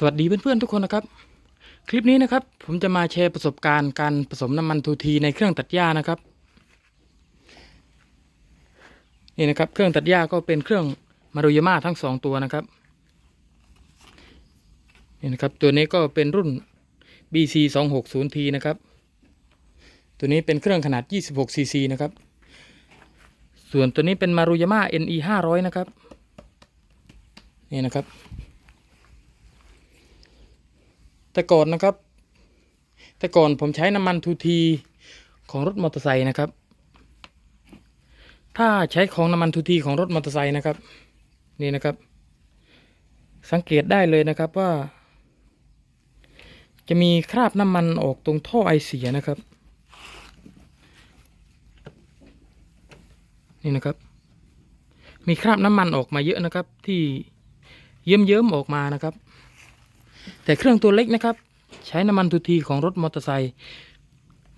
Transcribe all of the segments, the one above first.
สวัสดีเพื่อนๆทุกคนนะครับ คลิปนี้นะครับ ผมจะมาแชร์ประสบการณ์การผสมน้ำมันทูทีในเครื่องตัดหญ้านะครับนี่นะครับเครื่องตัดหญ้าก็เป็นเครื่องมารุยาม่าทั้งสองตัวนะครับนี่นะครับตัวนี้ก็เป็นรุ่น BC 2 6 0 T นะครับตัวนี้เป็นเครื่องขนาด 26 cc นะครับ ส่วนตัวนี้เป็นมารุยาม่า NE 500นะครับนี่นะครับ แต่ก่อนนะครับ แต่ก่อนผมใช้น้ำมันทูทีของรถมอเตอร์ไซค์นะครับ ถ้าใช้ของน้ำมันทูทีของรถมอเตอร์ไซค์นะครับ นี่นะครับ สังเกตได้เลยนะครับว่า จะมีคราบน้ำมันออกตรงท่อไอเสียนะครับ นี่นะครับ มีคราบน้ำมันออกมาเยอะนะครับ ที่เยิ้มๆออกมานะครับ แต่เครื่องตัวเล็กนะครับ ใช้น้ำมันทูทีของรถมอเตอร์ไซค์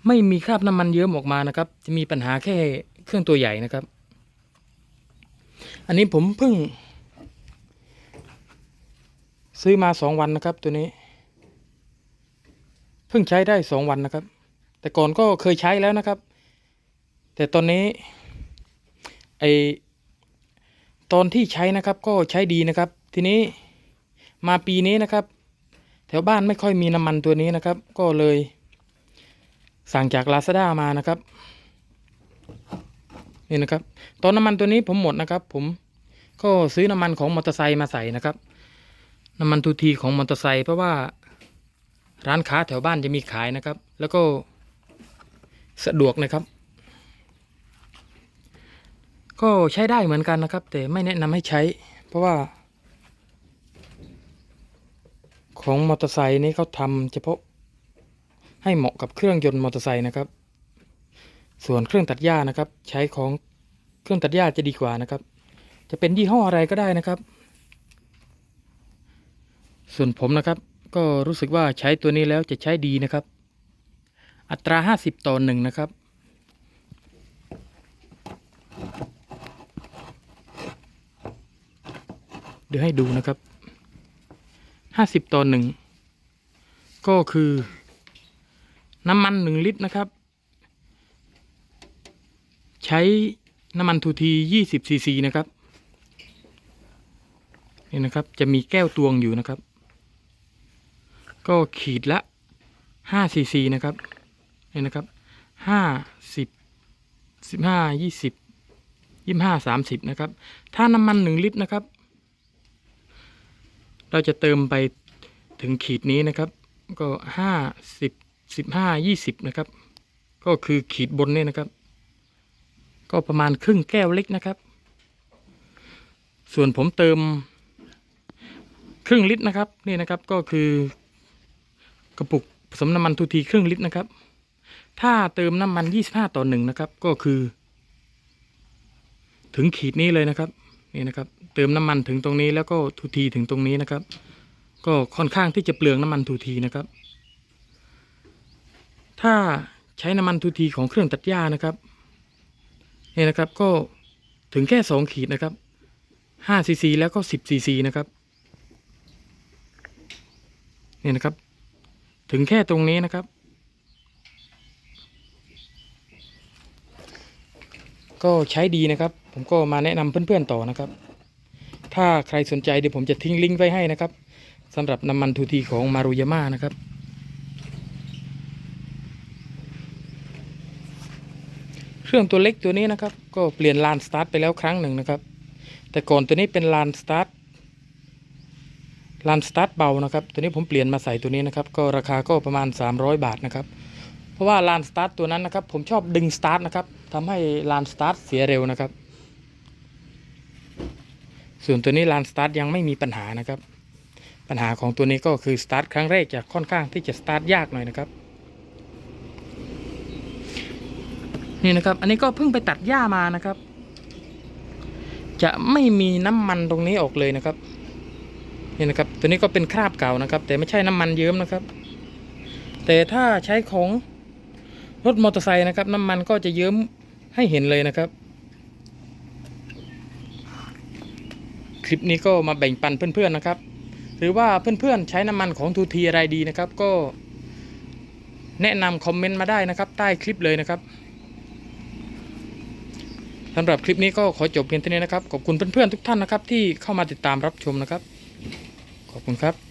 ไม่มีคราบน้ำมันเยิ้มออกมานะครับ จะมีปัญหาแค่เครื่องตัวใหญ่นะครับ อันนี้ผมเพิ่ง ซื้อมาสองวันนะครับ ตัวนี้ เพิ่งใช้ได้สองวันนะครับ แต่ก่อนก็เคยใช้แล้วนะครับ แต่ตอนนี้ไอตอนที่ใช้นะครับก็ใช้ดีนะครับ ทีนี้มาปีนี้นะครับ แถวบ้านไม่ค่อยมีน้ำมันตัวนี้นะครับ ก็เลยสั่งจาก Lazada มานะครับ นี่นะครับ ตอนน้ำมันตัวนี้ผมหมดนะครับ ผมก็ซื้อน้ำมันของมอเตอร์ไซค์มาใส่นะครับ น้ำมันทูทีของมอเตอร์ไซค์เพราะว่าร้านค้าแถวบ้านจะมีขายนะครับ แล้วก็สะดวกนะครับ ก็ใช้ได้เหมือนกันนะครับ แต่ไม่แนะนำให้ใช้ เพราะว่า ของมอเตอร์ไซค์นี้เขาทำเฉพาะให้เหมาะกับเครื่องยนต์มอเตอร์ไซค์นะครับ ส่วนเครื่องตัดหญ้านะครับ ใช้ของเครื่องตัดหญ้าจะดีกว่านะครับ จะเป็นยี่ห้ออะไรก็ได้นะครับ ส่วนผมนะครับ ก็รู้สึกว่าใช้ตัวนี้แล้วจะใช้ดีนะครับ อัตราห้าสิบต่อหนึ่งนะครับเดี๋ยวให้ดูนะครับ ห้าสิบต่อหนึ่งก็คือ น้ำมันหนึ่งลิตรนะครับ ใช้น้ำมันทูทียี่สิบซีซีนะครับนี่นะครับ จะมีแก้วตวงอยู่นะครับ ก็ขีดละห้าซีซีนะครับนี่นะครับห้าสิบสิบห้ายี่สิบยี่ห้าสามสิบนะครับ ถ้าน้ำมันหนึ่งลิตรนะครับ เราจะเติมไปถึงขีดนี้นะครับ ก็ห้าสิบสิบห้ายี่สิบนะครับ ก็คือขีดบนเนี่ยนะครับ ก็ประมาณครึ่งแก้วเล็กนะครับ ส่วนผมเติม ครึ่งลิตรนะครับนี่นะครับก็คือกระปุกผสมน้ำมันทูทีครึ่งลิตรนะครับ ถ้าเติมน้ำมันยี่สิบห้าต่อหนึ่งนะครับ ก็คือ ถึงขีดนี้เลยนะครับ นี่นะครับ เติมน้ำมันถึงตรงนี้แล้วก็ทูทีถึงตรงนี้นะครับ ก็ค่อนข้างที่จะเปลืองน้ำมันทูทีนะครับ ถ้าใช้น้ำมันทูทีของเครื่องตัดหญ้านะครับนี่นะครับก็ถึงแค่สองขีดนะครับห้าซีซีแล้วก็สิบซีซีนะครับนี่นะครับ ถึงแค่ตรงนี้นะครับ ก็ใช้ดีนะครับ ผมก็มาแนะนำเพื่อนๆต่อนะครับ ถ้าใครสนใจเดี๋ยวผมจะทิ้งลิงก์ไว้ให้นะครับสำหรับน้ำมันทูทีของมารุยาม่านะครับ เครื่องตัวเล็กตัวนี้นะครับ ก็เปลี่ยนลานสตาร์ทไปแล้วครั้งหนึ่งนะครับ แต่ก่อนตัวนี้เป็นลานสตาร์ทลานสตาร์ทเบานะครับ ตัวนี้ผมเปลี่ยนมาใส่ตัวนี้นะครับ ก็ราคาก็ประมาณ 300 บาทนะครับ เพราะว่าลานสตาร์ทตัวนั้นนะครับ ผมชอบดึงสตาร์ทนะครับทำให้ลานสตาร์ทเสียเร็วนะครับ ส่วนตัวนี้ลานสตาร์ทยังไม่มีปัญหานะครับ ปัญหาของตัวนี้ก็คือสตาร์ทครั้งแรกจะค่อนข้างที่จะสตาร์ทยากหน่อยนะครับ นี่นะครับ อันนี้ก็เพิ่งไปตัดหญ้ามานะครับ จะไม่มีน้ำมันตรงนี้ออกเลยนะครับ นี่นะครับ ตัวนี้ก็เป็นคราบเก่านะครับ แต่ไม่ใช่น้ำมันเยิ้มนะครับ แต่ถ้าใช้ของรถมอเตอร์ไซค์นะครับ น้ำมันก็จะเยิ้มให้เห็นเลยนะครับ ลิปนี้ก็มาแบ่งปันเพื่อนๆนะครับ หรือว่าเพื่อนๆใช้น้ำมันของทูทีอะไรดีนะครับ ก็แนะนำคอมเมนต์มาได้นะครับ ใต้คลิปเลยนะครับสำหรับคลิปนี้ก็ขอจบเพียงเท่านี้นะครับ ขอบคุณเพื่อนๆทุกท่านนะครับ ที่เข้ามาติดตามรับชมนะครับ ขอบคุณครับ